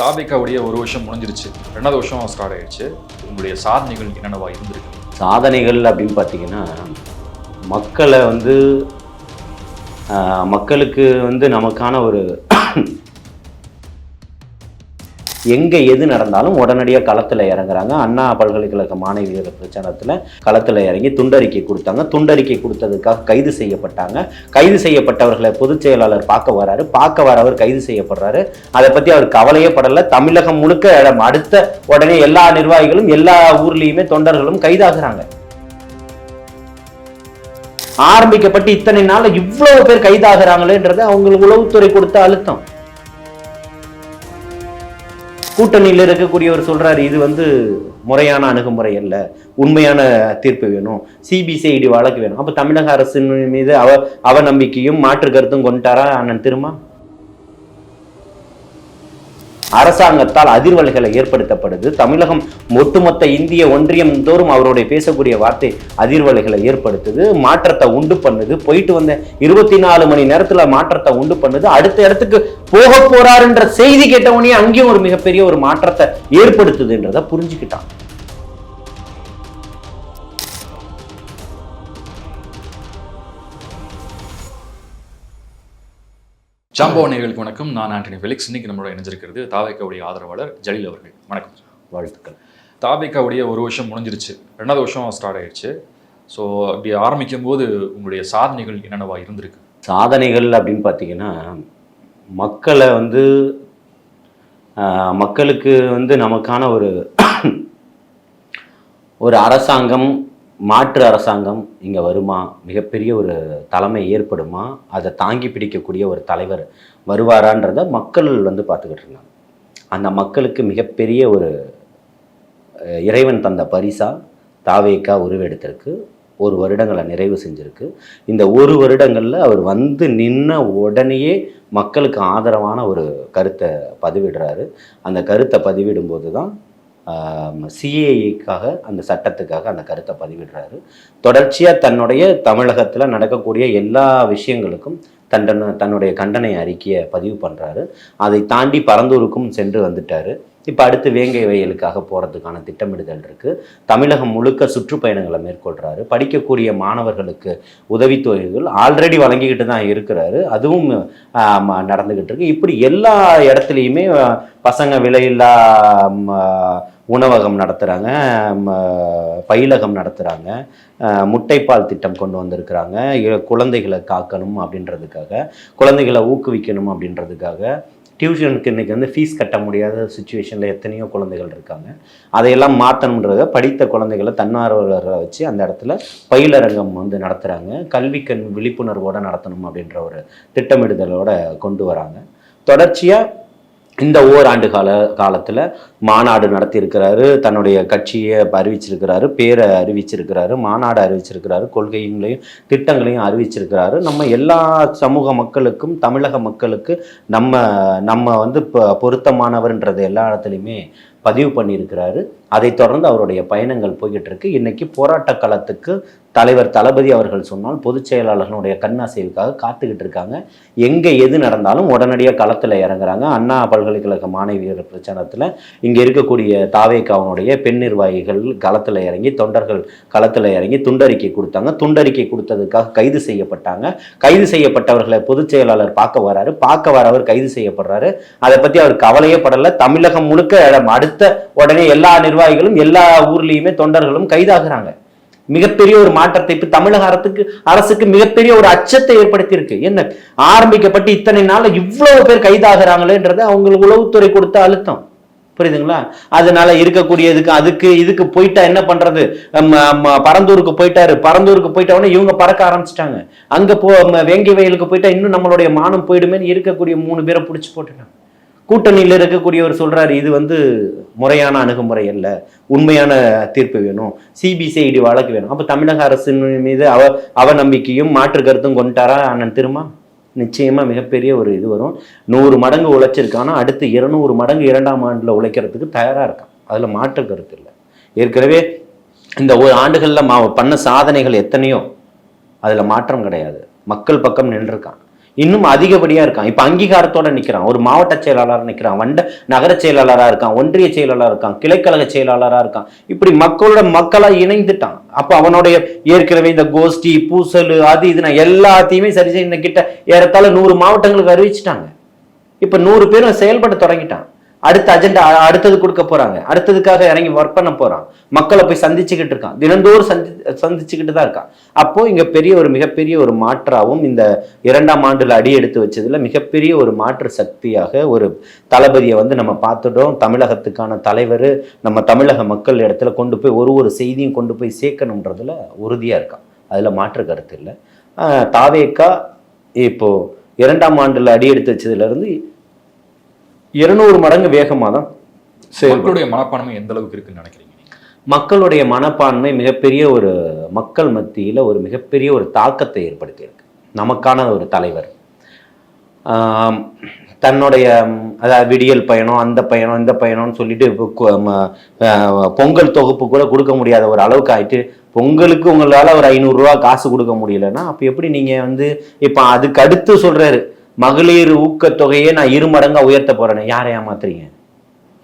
தாபிகாவுடைய ஒரு வருஷம் முடிஞ்சிருச்சு. ரெண்டாவது வருஷம் ஸ்டார்ட் ஆயிடுச்சு. உங்களுடைய சாதனைகள் என்னென்னவா இருந்திருக்கு? சாதனைகள் அப்படின்னு பார்த்தீங்கன்னா மக்களை வந்து மக்களுக்கு வந்து நமக்கான ஒரு எங்கே எது நடந்தாலும் உடனடியாக களத்தில் இறங்குறாங்க. அண்ணா பல்கலைக்கழக மாணவியர் பிரச்சாரத்தில் களத்தில் இறங்கி துண்டறிக்கை கொடுத்தாங்க. துண்டறிக்கை கொடுத்ததுக்காக கைது செய்யப்பட்டாங்க. கைது செய்யப்பட்டவர்களை பொதுச் செயலாளர் பார்க்க வராரு. பார்க்க வரவர் கைது செய்யப்படுறாரு. அதை பற்றி அவர் கவலையே படலை. தமிழகம் முழுக்க இடம் அடுத்த உடனே எல்லா நிர்வாகிகளும் எல்லா ஊர்லேயுமே தொண்டர்களும் கைதாகிறாங்க. ஆரம்பிக்கப்பட்டு இத்தனை நாள் இவ்வளவு பேர் கைதாகிறாங்களேன்றது அவங்களுக்கு உளவுத்துறை கொடுத்த அழுத்தம். கூட்டணியில் இருக்கக்கூடியவர் சொல்கிறார் இது வந்து முறையான அணுகுமுறை அல்ல. உண்மையான தீர்ப்பு வேணும். சிபிசிஐடி வழக்கு வேணும். அப்போ தமிழக அரசின் மீது அவ அவநம்பிக்கையும் மாற்று கருத்தும் கொண்டுட்டாரா அண்ணன் திருமா? அரசாங்கத்தால் அதிர்வலைகளை ஏற்படுத்தப்படுது. தமிழகம் ஒட்டுமொத்த இந்திய ஒன்றியம் தோறும் அவருடைய பேசக்கூடிய வார்த்தை அதிர்வலைகளை ஏற்படுத்துது. மாற்றத்தை உண்டு பண்ணுது. போயிட்டு வந்த இருபத்தி நாலு மணி நேரத்துல மாற்றத்தை உண்டு பண்ணுது. அடுத்த இடத்துக்கு போக போறாருன்ற செய்தி கேட்டவனே அங்கேயும் ஒரு மிகப்பெரிய ஒரு மாற்றத்தை ஏற்படுத்துதுன்றதை புரிஞ்சுக்கிட்டான். ஜாம்போ நேயர்களுக்கு வணக்கம். நான் ஆண்டனி ஃபெலிக்ஸ். இன்னைக்கு நம்மளோட இணைஞ்சிருக்கிறது தாபிகாவுடைய ஆதரவாளர் ஜலீல் அவர்கள். வணக்கம். வாழ்த்துக்கள். தாபிகாவுடைய ஒரு வருஷம் முடிஞ்சிருச்சு. ரெண்டாவது வருஷம் ஸ்டார்ட் ஆயிடுச்சு ஸோ அப்படி ஆரம்பிக்கும் போது உங்களுடைய சாதனைகள் என்னென்னவா இருந்திருக்கு? சாதனைகள் அப்படின்னு பார்த்தீங்கன்னா மக்களை வந்து மக்களுக்கு வந்து நமக்கான ஒரு ஒரு அரசாங்கம் மாற்று அரசாங்கம் இங்கே வருமா? மிகப்பெரிய ஒரு தலைமை ஏற்படுமா? அதை தாங்கி பிடிக்கக்கூடிய ஒரு தலைவர் வருவாரான்றத மக்கள் வந்து பார்த்துக்கிட்டு இருந்தாங்க. அந்த மக்களுக்கு மிகப்பெரிய ஒரு இறைவன் தந்த பரிசா தாவேக்கா உருவெடுத்திருக்கு. ஒரு வருடங்களை நிறைவு செஞ்சுருக்கு. இந்த ஒரு வருடங்களில் அவர் வந்து நின்ன உடனேயே மக்களுக்கு ஆதரவான ஒரு கருத்தை பதிவிடுறாரு. அந்த கருத்தை பதிவிடும்போது தான் சிஏஏக்காக அந்த சட்டத்துக்காக அந்த கருத்தை பதிவிடுறாரு. தொடர்ச்சியாக தன்னுடைய தமிழகத்தில் நடக்கக்கூடிய எல்லா விஷயங்களுக்கும் தண்டனை தன்னுடைய கண்டனை அறிக்கையை பதிவு பண்ணுறாரு அதை தாண்டி பரந்தூருக்கும் சென்று வந்துட்டார். இப்போ அடுத்து வேங்கை வயலுக்காக போகிறதுக்கான திட்டமிடுதல் இருக்குது தமிழகம் முழுக்க சுற்றுப்பயணங்களை மேற்கொள்கிறாரு படிக்கக்கூடிய மாணவர்களுக்கு உதவித்தொகைகள் ஆல்ரெடி வழங்கிக்கிட்டு தான் இருக்கிறாரு. அதுவும் நடந்துக்கிட்டு இருக்கு. இப்படி எல்லா இடத்துலையுமே பசங்க விலையில்லா உணவகம் நடத்துகிறாங்க பயிலகம் நடத்துகிறாங்க முட்டைப்பால் திட்டம் கொண்டு வந்திருக்கிறாங்க குழந்தைகளை காக்கணும் அப்படின்றதுக்காக குழந்தைகளை ஊக்குவிக்கணும் அப்படின்றதுக்காக. டியூஷனுக்கு இன்றைக்கி வந்து ஃபீஸ் கட்ட முடியாத சுச்சுவேஷனில் எத்தனையோ குழந்தைகள் இருக்காங்க. அதையெல்லாம் மாற்றணுன்றத படித்த குழந்தைகளை தன்னார்வலர்களை வச்சு அந்த இடத்துல பயிலரங்கம் வந்து நடத்துகிறாங்க கல்வி கண் விழிப்புணர்வோடு நடத்தணும் அப்படின்ற ஒரு திட்டமிடுதலோடு கொண்டு வராங்க. தொடர்ச்சியாக இந்த ஓராண்டு கால காலத்தில் மாநாடு நடத்தியிருக்கிறாரு தன்னுடைய கட்சியை அறிவிச்சிருக்கிறாரு பேரை அறிவிச்சிருக்கிறாரு மாநாடு அறிவிச்சிருக்கிறாரு கொள்கைகளையும் திட்டங்களையும் அறிவிச்சிருக்கிறாரு. நம்ம எல்லா சமூக மக்களுக்கும் தமிழக மக்களுக்கு நம்ம நம்ம வந்து இப்போ பொருத்தமானவர்ன்றது எல்லா இடத்துலையுமே பதிவு பண்ணியிருக்கிறாரு. அதைத் தொடர்ந்து அவருடைய பயணங்கள் போய்கிட்டு இருக்கு இன்னைக்கு போராட்ட களத்துக்கு தலைவர் தளபதி அவர்கள் சொன்னால் பொதுச் செயலாளர்களுடைய கண்ணாசைவுக்காக காத்துக்கிட்டு இருக்காங்க எங்கே எது நடந்தாலும் உடனடியாக களத்தில் இறங்குறாங்க. அண்ணா பல்கலைக்கழக மாணவியர் பிரச்சாரத்தில் இங்கே இருக்கக்கூடிய தாவேக்காவனுடைய பெண் நிர்வாகிகள் களத்தில் இறங்கி தொண்டர்கள் களத்தில் இறங்கி துண்டறிக்கை கொடுத்தாங்க. துண்டறிக்கை கொடுத்ததுக்காக கைது செய்யப்பட்டாங்க. கைது செய்யப்பட்டவர்களை பொதுச் செயலாளர் பார்க்க வராரு. பார்க்க வரவர் கைது செய்யப்படுறாரு. அதை பற்றி அவர் கவலையே படலை. தமிழகம் முழுக்க அடுத்த உடனே எல்லா நிர்வாகிகளும் எல்லா ஊர்லேயுமே தொண்டர்களும் கைதாகிறாங்க. மிகப்பெரிய ஒரு மாற்றத்தை இப்போ தமிழக அரசுக்கு அரசுக்கு மிகப்பெரிய ஒரு அச்சத்தை ஏற்படுத்தியிருக்கு. என்ன ஆரம்பிக்கப்பட்டு இத்தனை நாள் இவ்வளவு பேர் கைதாகிறாங்களேன்றது அவங்களுக்கு உளவுத்துறை கொடுத்த அழுத்தம். புரியுதுங்களா? அதனால இருக்கக்கூடியதுக்கு அதுக்கு இதுக்கு போயிட்டா என்ன பண்றது? ம, பரந்தூருக்கு போயிட்டாரு. பரந்தூருக்கு போயிட்டவொடனே இவங்க பறக்க ஆரம்பிச்சிட்டாங்க. அங்க போ வேங்கி வயலுக்கு போயிட்டா இன்னும் நம்மளுடைய மானம் போயிடுமேன்னு இருக்கக்கூடிய மூணு பேரை பிடிச்சி போட்டுட்டாங்க. கூட்டணியில் இருக்கக்கூடியவர் சொல்றாரு இது வந்து முறையான அணுகுமுறை அல்ல உண்மையான தீர்ப்பு வேணும் சிபிசிஐடி வழக்கு வேணும். அப்போ தமிழக அரசின் மீது அவ அவநம்பிக்கையும் மாற்று கருத்தும் கொண்டுட்டாரா அண்ணன் திருமா? நிச்சயமா மிகப்பெரிய ஒரு இது வரும். நூறு மடங்கு உழைச்சிருக்கானா அடுத்து இருநூறு மடங்கு இரண்டாம் ஆண்டில் உழைக்கிறதுக்கு தயாராக இருக்கான். அதில் மாற்று கருத்து இல்லை. ஏற்கனவே இந்த ஒரு ஆண்டுகளில் மா பண்ண சாதனைகள் எத்தனையோ அதில் மாற்றம் கிடையாது. மக்கள் பக்கம் நின்றுருக்கான். இன்னும் அதிகப்படியா இருக்கான். இப்ப அங்கீகாரத்தோட நிக்கிறான். ஒரு மாவட்ட செயலாளர் நிக்கிறான். வண்ட நகர செயலாளரா இருக்கான். ஒன்றிய செயலாளரா இருக்கான். கிளைக்கழக செயலாளரா இருக்கான். இப்படி மக்களோட மக்களா இணைந்துட்டான். அப்ப அவனுடைய ஏற்கனவே இந்த கோஷ்டி பூசல் அது இதுனா எல்லாத்தையுமே சரி செய்ய கிட்ட ஏறத்தாழ நூறு மாவட்டங்களுக்கு அறிவிச்சிட்டாங்க. இப்ப நூறு பேரும் செயல்பட தொடங்கிட்டான். அடுத்த அஜெண்டா அடுத்தது கொடுக்க போறாங்க. அடுத்ததுக்காக இறங்கி ஒர்க் பண்ண போறான். மக்களை போய் சந்திச்சுக்கிட்டு இருக்கான். தினந்தோறும் சந்தி சந்திச்சுக்கிட்டு தான் இருக்கான். அப்போ இங்க பெரிய ஒரு மிகப்பெரிய ஒரு மாற்றாவும் இந்த இரண்டாம் ஆண்டுல அடி எடுத்து வச்சதுல மிகப்பெரிய ஒரு மாற்று சக்தியாக ஒரு தளபதியை வந்து நம்ம பார்த்துட்டோம். தமிழகத்துக்கான தலைவர் நம்ம தமிழக மக்கள் இடத்துல கொண்டு போய் ஒரு ஒரு செய்தியும் கொண்டு போய் சேர்க்கணுன்றதுல உறுதியா இருக்கான். அதுல மாற்று கருத்து இல்லை. தாவேக்கா இப்போ இரண்டாம் ஆண்டுல அடி எடுத்து வச்சதுல இருந்து இருநூறு மடங்கு வேகமாக தான் மக்களுடைய மனப்பான்மை எந்த அளவுக்கு இருக்குன்னு நினைக்கிறீங்க? மக்களுடைய மனப்பான்மை மிகப்பெரிய ஒரு மக்கள் மத்தியில் ஒரு மிகப்பெரிய ஒரு தாக்கத்தை ஏற்படுத்தியிருக்கு நமக்கான ஒரு தலைவர். தன்னுடைய அதாவது விடியல் பயணம் அந்த பயணம் இந்த பயணம்னு சொல்லிட்டு பொங்கல் தொகுப்பு கூட கொடுக்க முடியாத ஒரு அளவுக்கு ஆயிட்டு பொங்கலுக்கு உங்களால் ஒரு ஐநூறுரூவா காசு கொடுக்க முடியலன்னா அப்போ எப்படி நீங்கள் வந்து இப்போ அதுக்கு அடுத்து சொல்கிறாரு மகளிர் ஊக்கத்தொகையை நான் இரு மடங்காக உயர்த்த போகிறேன்னு யாரை ஏமாத்துறீங்க?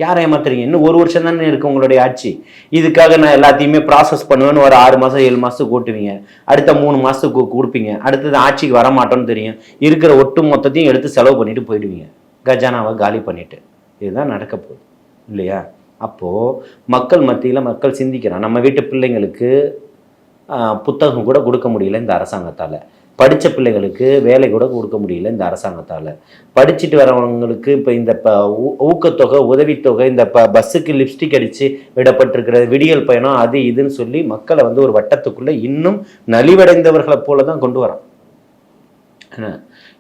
யாரை ஏமாத்துறீங்க? இன்னும் ஒரு வருஷம் தானே இருக்கு உங்களுடைய ஆட்சி. இதுக்காக நான் எல்லாத்தையுமே ப்ராசஸ் பண்ணுவேன்னு ஒரு ஆறு மாதம் ஏழு மாதத்துக்கு ஓட்டுவீங்க அடுத்த மூணு மாதத்துக்கு கொடுப்பீங்க. அடுத்தது ஆட்சிக்கு வர மாட்டோம்னு தெரியும். இருக்கிற ஒட்டு மொத்தத்தையும் எடுத்து செலவு பண்ணிட்டு போயிடுவீங்க. கஜானாவை காலி பண்ணிட்டு. இதுதான் நடக்க போகுது. இல்லையா? அப்போது மக்கள் மத்தியில் மக்கள் சிந்திக்கிறான் நம்ம வீட்டு பிள்ளைங்களுக்கு புத்தகம் கூட கொடுக்க முடியல இந்த அரசாங்கத்தால். படித்த பிள்ளைகளுக்கு வேலை கூட கொடுக்க முடியல இந்த அரசாங்கத்தால். படிச்சுட்டு வரவங்களுக்கு இப்போ இந்த ப ஊ- ஊக்கத்தொகை உதவித்தொகை இந்த ப பஸ்ஸுக்கு லிப்ஸ்டிக் அடித்து விடப்பட்டிருக்கிற விடியல் பயணம் அது இதுன்னு சொல்லி மக்களை வந்து ஒரு வட்டத்துக்குள்ளே இன்னும் நலிவடைந்தவர்களை போல தான் கொண்டு வரான்.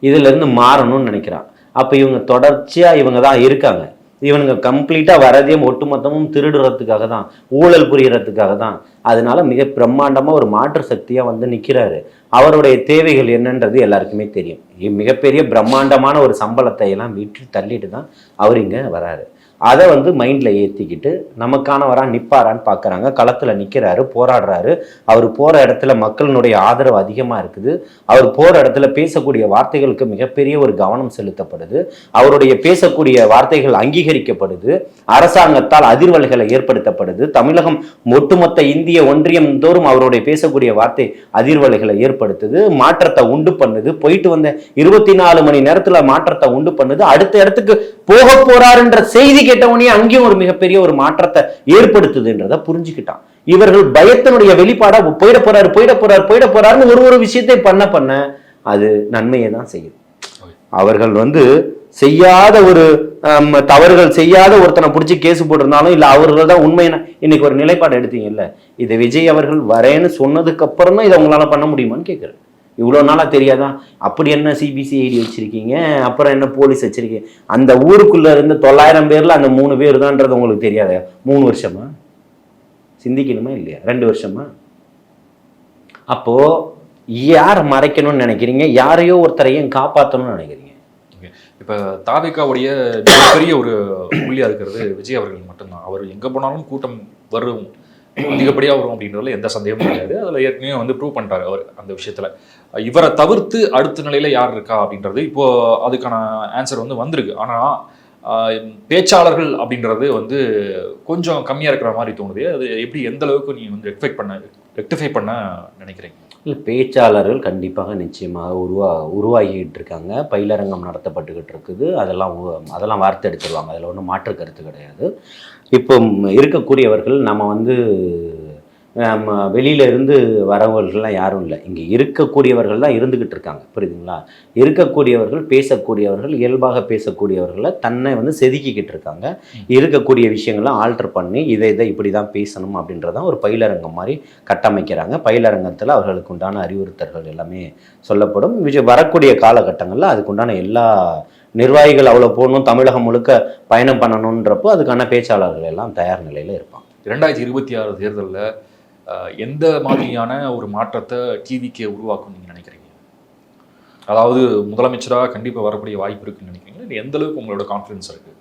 இதுலேருந்து மாறணும்னு நினைக்கிறான். அப்போ இவங்க தொடர்ச்சியாக இவங்க தான் இருக்காங்க. இவனுங்க கம்ப்ளீட்டாக வரதையும் ஒட்டுமொத்தமும் திருடுறதுக்காக தான் ஊழல் புரியறதுக்காக தான். அதனால மிக பிரம்மாண்டமாக ஒரு மாற்று சக்தியாக வந்து நிற்கிறாரு அவருடைய தேவைகள் என்னன்றது எல்லாருக்குமே தெரியும். இ- மிகப்பெரிய பிரம்மாண்டமான ஒரு சம்பளத்தை எல்லாம் விட்டு தள்ளிட்டு தான் அவர் இங்கே வராரு. அதை வந்து மைண்டில் ஏற்றிக்கிட்டு நமக்கானவராக நிற்பாரான்னு பார்க்குறாங்க களத்தில் நிற்கிறாரு போராடுறாரு. அவர் போகிற இடத்துல மக்களினுடைய ஆதரவு அதிகமாக இருக்குது. அவர் போகிற இடத்துல பேசக்கூடிய வார்த்தைகளுக்கு மிகப்பெரிய ஒரு கவனம் செலுத்தப்படுது. அவருடைய பேசக்கூடிய வார்த்தைகள் அங்கீகரிக்கப்படுது. அரசாங்கத்தால் அதிர்வலைகளை ஏற்படுத்தப்படுது. தமிழகம் ஒட்டுமொத்த இந்திய ஒன்றியம் தோறும் அவருடைய பேசக்கூடிய வார்த்தை அதிர்வலைகளை ஏற்படுத்துது. மாற்றத்தை உண்டு பண்ணுது. போயிட்டு வந்த இருபத்தி நாலு மணி நேரத்தில் மாற்றத்தை உண்டு பண்ணுது. அடுத்த இடத்துக்கு போக போறாருன்ற செய்திக்கு கேட்டவனே அங்கேயும் ஒரு மிகப்பெரிய ஒரு மாற்றத்தை ஏற்படுத்துதுன்றதை புரிஞ்சுக்கிட்டான். இவர்கள் பயத்தினுடைய வெளிப்பாடா போயிட போறாரு போயிட போறாரு போயிட போறாருன்னு ஒரு ஒரு விஷயத்தை பண்ண பண்ண அது நன்மையை தான் செய்யும் அவர்கள் வந்து செய்யாத ஒரு தவறுகள் செய்யாத ஒருத்தனை பிடிச்சி கேஸ் போட்டிருந்தாலும் இல்லை அவர்கள் தான் உண்மையான இன்னைக்கு ஒரு நிலைப்பாடு எடுத்தீங்கல்ல இதை விஜய் அவர்கள் வரேன்னு சொன்னதுக்கு அப்புறம் தான் இதை உங்களால பண்ண முடியுமான்னு கேட்குறேன் இவ்வளோ நாளாக தெரியாதா? அப்படி என்ன சிபிசிஐடி வச்சிருக்கீங்க? அப்புறம் என்ன போலீஸ் வச்சிருக்கீங்க? அந்த ஊருக்குள்ள இருந்து தொள்ளாயிரம் பேர்ல அந்த மூணு பேர் தான்ன்றது உங்களுக்கு தெரியாத? மூணு வருஷமா? சிந்திக்கணுமா இல்லையா? ரெண்டு வருஷமா? அப்போ யாரை மறைக்கணும்னு நினைக்கிறீங்க? யாரையோ ஒருத்தரையும் காப்பாற்றணும்னு நினைக்கிறீங்க? இப்போ தாவிகாவுடைய மிகப்பெரிய ஒரு புள்ளியா இருக்கிறது விஜய் அவர்கள் மட்டும்தான். அவர் எங்க போனாலும் கூட்டம் வரும். அதிகப்படியாக வரும் அப்படின்றதுல எந்த சந்தேகமும் கிடையாது. அதில் ஏற்கனவே வந்து ப்ரூவ் பண்ணிட்டாரு அவர் அந்த விஷயத்தில். இவரை தவிர்த்து அடுத்த நிலையில் யார் இருக்கா அப்படின்றது இப்போது அதுக்கான ஆன்சர் வந்து வந்திருக்கு. ஆனால் பேச்சாளர்கள் அப்படின்றது வந்து கொஞ்சம் கம்மியாக இருக்கிற மாதிரி தோணுது. அது எப்படி எந்த அளவுக்கு நீங்கள் வந்து ரெக்டிஃபை பண்ண ரெக்டிஃபை பண்ண நினைக்கிறீங்க? இல்லை பேச்சாளர்கள் கண்டிப்பாக நிச்சயமாக உருவா உருவாகிட்டு இருக்காங்க பயிலரங்கம் நடத்தப்பட்டுக்கிட்டு இருக்குது அதெல்லாம் உ- அதெல்லாம் வார்த்தை எடுத்துருவாங்க அதில் ஒன்றும் மாற்று கருத்து கிடையாது. இப்போ இருக்கக்கூடியவர்கள் நம்ம வந்து நம்ம வெளியில இருந்து வரவர்கள்லாம் யாரும் இல்லை. இங்கே இருக்கக்கூடியவர்கள் தான் இருந்துக்கிட்டு இருக்காங்க. புரியுதுங்களா? இருக்கக்கூடியவர்கள் பேசக்கூடியவர்கள் இயல்பாக பேசக்கூடியவர்களை தன்னை வந்து செதுக்கிக்கிட்டு இருக்காங்க. இருக்கக்கூடிய விஷயங்கள்லாம் ஆல்டர் பண்ணி இதை இதை இப்படி தான் பேசணும் அப்படின்றதான் ஒரு பயிலரங்கம் மாதிரி கட்டமைக்கிறாங்க. பயிலரங்கத்தில் அவர்களுக்கு உண்டான அறிவுறுத்தல்கள் எல்லாமே சொல்லப்படும். விஜய் வரக்கூடிய காலகட்டங்களில் அதுக்குண்டான எல்லா நிர்வாகிகள் அவ்வளோ போகணும் தமிழகம் முழுக்க பயணம் பண்ணணுன்றப்போ அதுக்கான பேச்சாளர்கள் எல்லாம் தயார் நிலையில் இருப்பாங்க. ரெண்டாயிரத்தி இருபத்தி ஆறு தேர்தலில் எந்த மாதிரியான ஒரு மாற்றத்தை டிவிக்கே உருவாக்கும் நீங்க நினைக்கிறீங்க? அதாவது முதலமைச்சராக கண்டிப்பாக வரக்கூடிய வாய்ப்பு இருக்குன்னு நினைக்கிறீங்களா? இல்லை எந்த அளவுக்கு உங்களோட கான்ஃபிடன்ஸ் இருக்கு?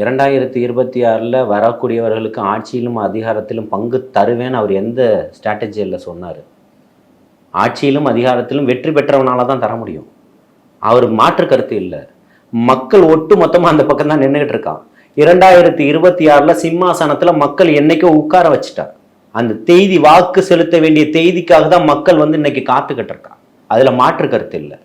இரண்டாயிரத்தி இருபத்தி ஆறில் வரக்கூடியவர்களுக்கு ஆட்சியிலும் அதிகாரத்திலும் பங்கு தருவேன்னு அவர் எந்த ஸ்ட்ராட்டஜியில் சொன்னார்? ஆட்சியிலும் அதிகாரத்திலும் வெற்றி பெற்றவனால தான் தர முடியும். அவர் மாற்று கருத்து இல்லை. மக்கள் ஒட்டு மொத்தமாக அந்த பக்கம் தான் நின்றுகிட்டு இருக்கான். இரண்டாயிரத்தி இருபத்தி ஆறில் சிம்மாசனத்தில் மக்கள் என்னைக்கோ உட்கார வச்சுட்டார் அந்த செய்தி வாக்கு செலுத்த வேண்டிய செய்திக்காக தான் மக்கள் வந்து இன்னைக்கு காத்துக்கிட்டு இருக்கான் அதுல மாற்று கருத்து இல்லை.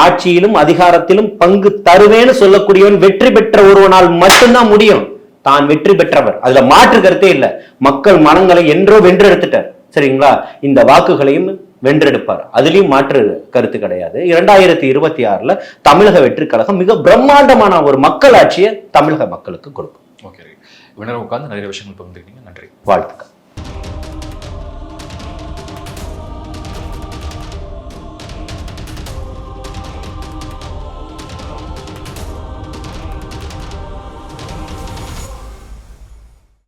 ஆட்சியிலும் அதிகாரத்திலும் பங்கு தருவேன்னு சொல்லக்கூடியவன் வெற்றி பெற்ற ஒருவனால் மட்டும்தான் முடியும். தான் வெற்றி பெற்றவர். அதுல மாற்று கருத்தே இல்லை. மக்கள் மனங்களை என்றோ வென்றெடுத்துட்டார். சரிங்களா? இந்த வாக்குகளையும் வென்றெடுப்பார். அதுலயும் மாற்று கருத்து கிடையாது. இரண்டாயிரத்தி இருபத்தி ஆறுல தமிழக வெற்றி கழகம் மிக பிரம்மாண்டமான ஒரு மக்கள் ஆட்சியை தமிழக மக்களுக்கு கொடுக்கும். ஓகே. உட்காந்து நிறைய விஷயங்கள் பகிர்ந்துக்கிட்டீங்க. நன்றி. வாழ்த்துக்கள்.